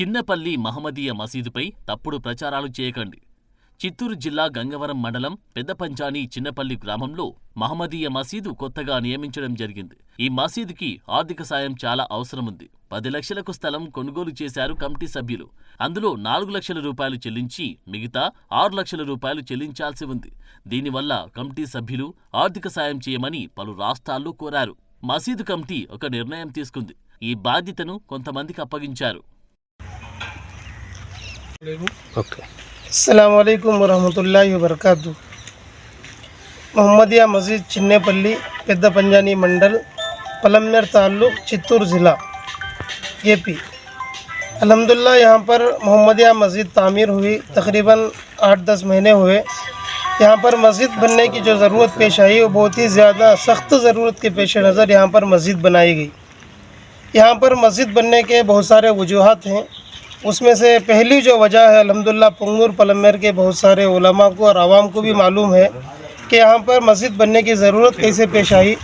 చిన్నపల్లి మహమ్మదీయ మసీదుపై తప్పుడు ప్రచారాలు చేయకండి. చిత్తూరు జిల్లా గంగవరం మండలం పెద్దపంచాని చిన్నపల్లి గ్రామంలో మహమ్మదీయ మసీదు కొత్తగా నియమించడం జరిగింది. ఈ మసీదుకి ఆర్థిక సాయం చాలా అవసరముంది. పది లక్షలకు స్థలం కొనుగోలు చేశారు కమిటీ సభ్యులు. అందులో నాలుగు లక్షల రూపాయలు చెల్లించి మిగతా ఆరు లక్షల రూపాయలు చెల్లించాల్సి ఉంది. దీనివల్ల కమిటీ సభ్యులు ఆర్థిక సాయం చేయమని పలు రాష్ట్రాల్లో కోరారు. మసీదు కమిటీ ఒక నిర్ణయం తీసుకుంది. ఈ బాధ్యతను కొంతమందికి అప్పగించారు. السلام علیکم ورحمۃ اللہ وبرکاتہ۔ محمدیہ مسجد چنے پلی پید پنجانی منڈل پلمیر تعلق چتور ضلع اے پی الحمدللہ، یہاں پر محمدیہ مسجد تعمیر ہوئی، تقریباً آٹھ دس مہینے ہوئے۔ یہاں پر مسجد بننے کی جو ضرورت پیش آئی، وہ بہت ہی زیادہ سخت ضرورت کے پیش نظر یہاں پر مسجد بنائی گئی۔ یہاں پر مسجد بننے کے بہت سارے وجوہات ہیں۔ اس میں سے پہلی جو وجہ ہے، الحمدللہ پنگور پلمیر کے بہت سارے علماء کو اور عوام کو بھی معلوم ہے کہ یہاں پر مسجد بننے کی ضرورت کیسے پیش آئی،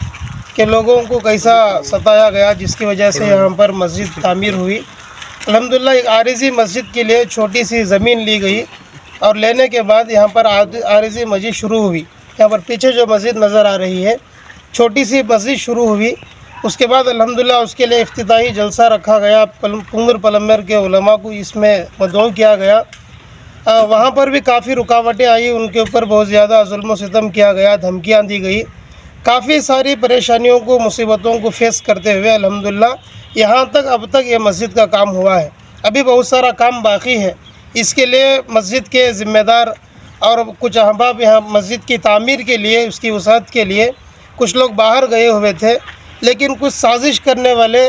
کہ لوگوں کو کیسا ستایا گیا، جس کی وجہ سے یہاں پر مسجد تعمیر ہوئی۔ الحمدللہ، ایک عارضی مسجد کے لیے چھوٹی سی زمین لی گئی اور لینے کے بعد یہاں پر عارضی مسجد شروع ہوئی۔ یہاں پر پیچھے جو مسجد نظر آ رہی ہے، چھوٹی سی مسجد شروع ہوئی اس کے بعد الحمدللہ اس کے لیے افتتاحی جلسہ رکھا گیا پنگر پلمبر کے علماء کو اس میں مدعو کیا گیا۔ وہاں پر بھی کافی رکاوٹیں آئی ان کے اوپر بہت زیادہ ظلم و ستم کیا گیا، دھمکیاں دی گئی کافی ساری پریشانیوں کو، مصیبتوں کو فیس کرتے ہوئے الحمدللہ یہاں تک، اب تک یہ مسجد کا کام ہوا ہے۔ ابھی بہت سارا کام باقی ہے۔ اس کے لیے مسجد کے ذمہ دار اور کچھ احباب یہاں مسجد کی تعمیر کے لیے، اس کی وسعت کے لیے کچھ لوگ باہر گئے ہوئے تھے۔ لیکن کچھ سازش کرنے والے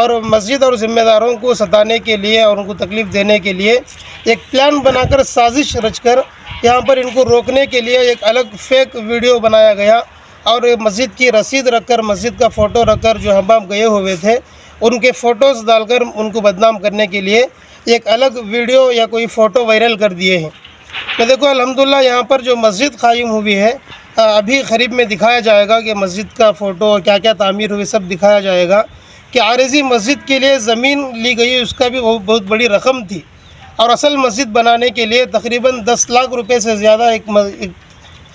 اور مسجد اور ذمہ داروں کو ستانے کے لیے اور ان کو تکلیف دینے کے لیے ایک پلان بنا کر سازش رچ کر یہاں پر ان کو روکنے کے لیے ایک الگ فیک ویڈیو بنایا گیا اور مسجد کی رسید رکھ کر، مسجد کا فوٹو رکھ کر جو حمام گئے ہوئے تھے، ان کے فوٹوز ڈال کر ان کو بدنام کرنے کے لیے ایک الگ ویڈیو یا کوئی فوٹو وائرل کر دیے ہیں۔ میں دیکھو، الحمدللہ یہاں پر جو مسجد قائم ہوئی ہے ابھی قریب میں دکھایا جائے گا کہ مسجد کا فوٹو اور کیا کیا تعمیر ہوئی سب دکھایا جائے گا کہ عارضی مسجد کے لیے زمین لی گئی اس کا بھی بہت بڑی رقم تھی۔ اور اصل مسجد بنانے کے لیے تقریباً دس لاکھ روپے سے زیادہ ایک,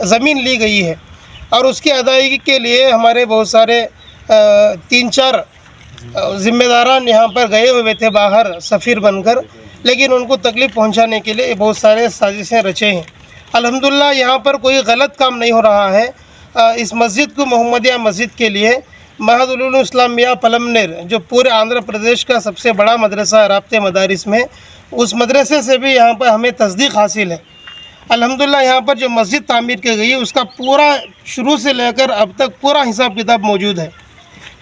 زمین لی گئی ہے۔ اور اس کی ادائیگی کے لیے ہمارے بہت سارے تین چار ذمہ داران یہاں پر گئے ہوئے تھے باہر سفیر بن کر۔ لیکن ان کو تکلیف پہنچانے کے لیے بہت سارے سازشیں رچے ہیں۔ الحمدللہ، یہاں پر کوئی غلط کام نہیں ہو رہا ہے۔ اس مسجد کو محمدیہ مسجد کے لیے محد الاسلامیہ پلمنر جو پورے آندھرا پردیش کا سب سے بڑا مدرسہ رابطے مدارس میں، اس مدرسے سے بھی یہاں پر ہمیں تصدیق حاصل ہے۔ الحمدللہ، یہاں پر جو مسجد تعمیر کی گئی اس کا پورا شروع سے لے کر اب تک پورا حساب کتاب موجود ہے۔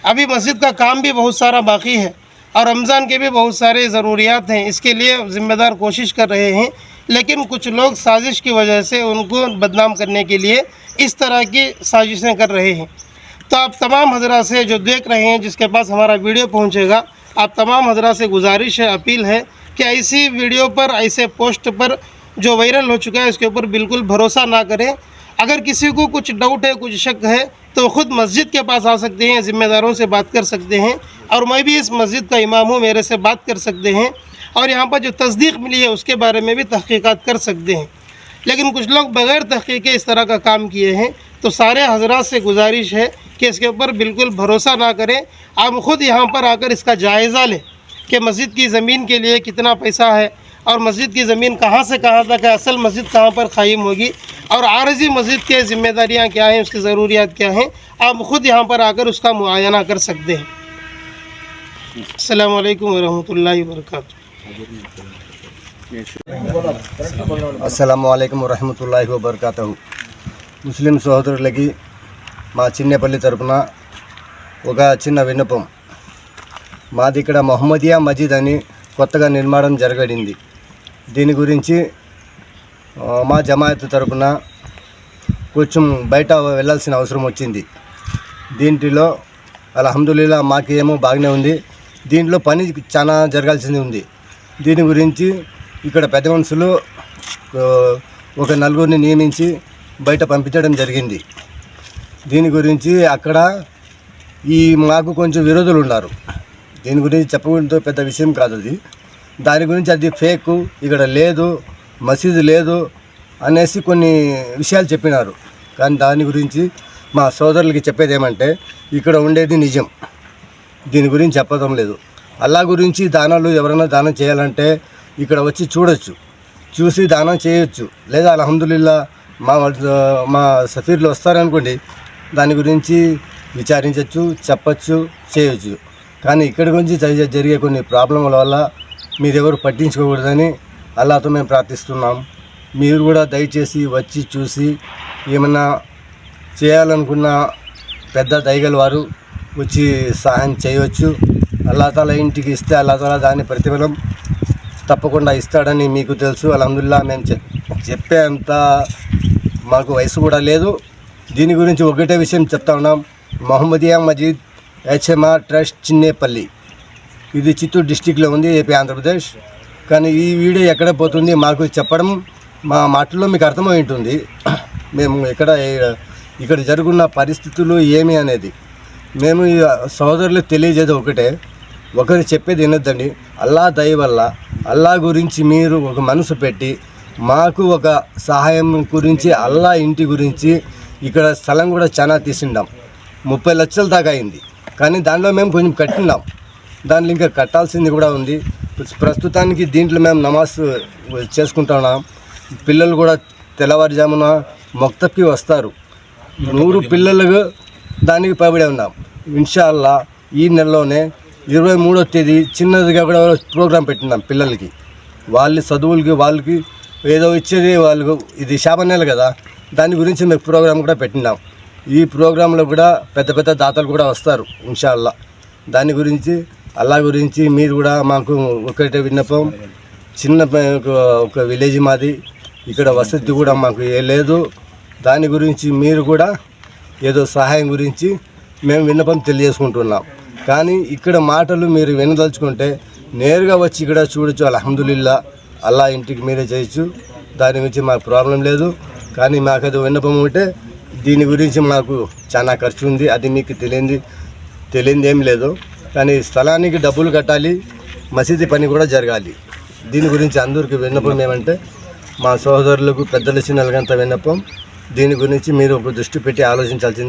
ابھی مسجد کا کام بھی بہت سارا باقی ہے اور رمضان کے بھی بہت سارے ضروریات ہیں۔ اس کے لیے ذمہ دار کوشش کر رہے ہیں لیکن کچھ لوگ سازش کی وجہ سے ان کو بدنام کرنے کے لیے اس طرح کی سازشیں کر رہے ہیں۔ تو آپ تمام حضرات سے جو دیکھ رہے ہیں، جس کے پاس ہمارا ویڈیو پہنچے گا، آپ تمام حضرات سے گزارش ہے، اپیل ہے کہ ایسی ویڈیو پر، ایسے پوسٹ پر جو وائرل ہو چکا ہے، اس کے اوپر بالکل بھروسہ نہ کریں۔ اگر کسی کو کچھ ڈاؤٹ ہے، کچھ شک ہے، تو خود مسجد کے پاس آ سکتے ہیں، ذمہ داروں سے بات کر سکتے ہیں۔ اور میں بھی اس مسجد کا امام ہوں، میرے سے بات کر سکتے ہیں۔ اور یہاں پر جو تصدیق ملی ہے اس کے بارے میں بھی تحقیقات کر سکتے ہیں۔ لیکن کچھ لوگ بغیر تحقیق کے اس طرح کا کام کیے ہیں۔ تو سارے حضرات سے گزارش ہے کہ اس کے اوپر بالکل بھروسہ نہ کریں۔ آپ خود یہاں پر آ کر اس کا جائزہ لیں کہ مسجد کی زمین کے لیے کتنا پیسہ ہے اور مسجد کی زمین کہاں سے کہاں تک ہے، اصل مسجد کہاں پر قائم ہوگی اور عارضی مسجد کے ذمہ داریاں کیا ہیں، اس کی ضروریات کیا ہیں۔ آپ خود یہاں پر آ کر اس کا معائنہ کر سکتے ہیں۔ السلام علیکم ورحمۃ اللہ وبرکاتہ۔ అస్సలం అయికం వరహమతుల్లాహి వబర్కాతహు ముస్లిం సోదరులకి మా చిన్నపల్లి తరపున ఒక చిన్న విన్నపం. మాది ఇక్కడ మొహమ్మదియా మజీద్ అని కొత్తగా నిర్మాణం జరగడింది దీని గురించి మా జమాయత్ తరపున కొంచెం బయట వెళ్ళాల్సిన అవసరం వచ్చింది. దీంట్లో అలహమ్దుల్లా మాకేమో బాగానే ఉంది. దీంట్లో పని చాలా జరగాల్సింది ఉంది. దీని గురించి ఇక్కడ పెద్ద మనుషులు ఒక నలుగురిని నియమించి బయట పంపించడం జరిగింది. దీని గురించి అక్కడ ఈ మాకు కొంచెం విరోధులు ఉన్నారు. దీని గురించి చెప్పడంతో పెద్ద విషయం కాదు అది. దాని గురించి అది ఫేక్ ఇక్కడ లేదు మసీదు లేదు అనేసి కొన్ని విషయాలు చెప్పినారు. కానీ దాని గురించి మా సోదరులకి చెప్పేది ఏమంటే ఇక్కడ ఉండేది నిజం. దీని గురించి చెప్పడం లేదు. అల్లా గురించి దానాలు ఎవరైనా దానం చేయాలంటే ఇక్కడ వచ్చి చూడొచ్చు. చూసి దానం చేయొచ్చు. లేదా అలహందుల్లా మా మా సఫీర్లు వస్తారనుకోండి దాని గురించి విచారించవచ్చు చెప్పచ్చు చేయొచ్చు. కానీ ఇక్కడ గురించి జరిగే- కొన్ని ప్రాబ్లంల వల్ల మీరెవరు పట్టించుకోకూడదని అల్లాతో మేము ప్రార్థిస్తున్నాం. మీరు కూడా దయచేసి వచ్చి చూసి ఏమన్నా చేయాలనుకున్న పెద్ద దయగల వారు వచ్చి సహాయం చేయవచ్చు అల్లా తాలా ఇంటికి ఇస్తే అల్లా తాలా దాని ప్రతిఫలం తప్పకుండా ఇస్తాడని మీకు తెలుసు అలహదుల్లా మేము చెప్ చెప్పేంత మాకు వయసు కూడా లేదు. దీని గురించి ఒకటే విషయం చెప్తా ఉన్నాం. Mohammadiya Masjid HMR trust Chinnepalli. ఇది చిత్తూరు డిస్టిక్లో ఉంది ఏపీ ఆంధ్రప్రదేశ్. కానీ ఈ వీడియో ఎక్కడ పోతుంది మాకు చెప్పడం మా మాటల్లో మీకు అర్థమై ఉంటుంది. మేము ఎక్కడ ఇక్కడ జరుగున్న పరిస్థితులు ఏమి అనేది. మేము ఈ సోదరులకు తెలియజేది ఒకటే. ఒకరు చెప్పేది వినొద్దండి. అల్లా దయ వల్ల అల్లా గురించి మీరు ఒక మనసు పెట్టి మాకు ఒక సహాయం గురించి అల్లా ఇంటి గురించి ఇక్కడ స్థలం కూడా చాలా తీసిండాం. ముప్పై లక్షల దాకా అయింది. కానీ దాంట్లో మేము కొంచెం కట్టినాం దాంట్లో ఇంకా కట్టాల్సింది కూడా ఉంది. ప్రస్తుతానికి దీంట్లో మేము నమాజ్ చేసుకుంటున్నాం. పిల్లలు కూడా తెల్లవారుజామున మొక్తకి వస్తారు. నూరు పిల్లలకు దానికి పబడి ఉన్నాం. ఇన్షాల్లా ఈ నెలలోనే ఇరవై మూడో తేదీ చిన్నదిగా కూడా ప్రోగ్రాం పెట్టినాం పిల్లలకి. వాళ్ళ చదువులకి వాళ్ళకి ఏదో ఇచ్చేది వాళ్ళకు ఇది శాప నెల కదా. దాని గురించి మేము ప్రోగ్రాం కూడా పెట్టినాం. ఈ ప్రోగ్రాంలో కూడా పెద్ద పెద్ద దాతలు కూడా వస్తారు ఇన్షాల్లా. దాని గురించి అల్లా గురించి మీరు కూడా మాకు ఒకటే విన్నపం. చిన్న ఒక- ఒక విలేజ్ మాది. ఇక్కడ వసతి కూడా మాకు ఏ లేదు. దాని గురించి మీరు కూడా ఏదో సహాయం గురించి మేము విన్నపం తెలియజేసుకుంటున్నాం. కానీ ఇక్కడ మాటలు మీరు వినదలుచుకుంటే నేరుగా వచ్చి ఇక్కడ చూడొచ్చు అల్హమ్దులిల్లా. అల్లా ఇంటికి మీరే చేయొచ్చు. దాని గురించి మాకు ప్రాబ్లం లేదు. కానీ మాకు అది విన్నపం ఉంటే దీని గురించి మాకు చాలా ఖర్చు ఉంది. అది మీకు తెలియంది తెలియంది ఏం లేదు. కానీ స్థలానికి డబ్బులు కట్టాలి మసీదు పని కూడా జరగాలి. దీని గురించి అందరికీ విన్నపం ఏమంటే మా సోదరులకు పెద్దల చిన్నలకంత విన్నపం. దీని గురించి మీరు ఒక దృష్టి పెట్టి ఆలోచించాల్సింది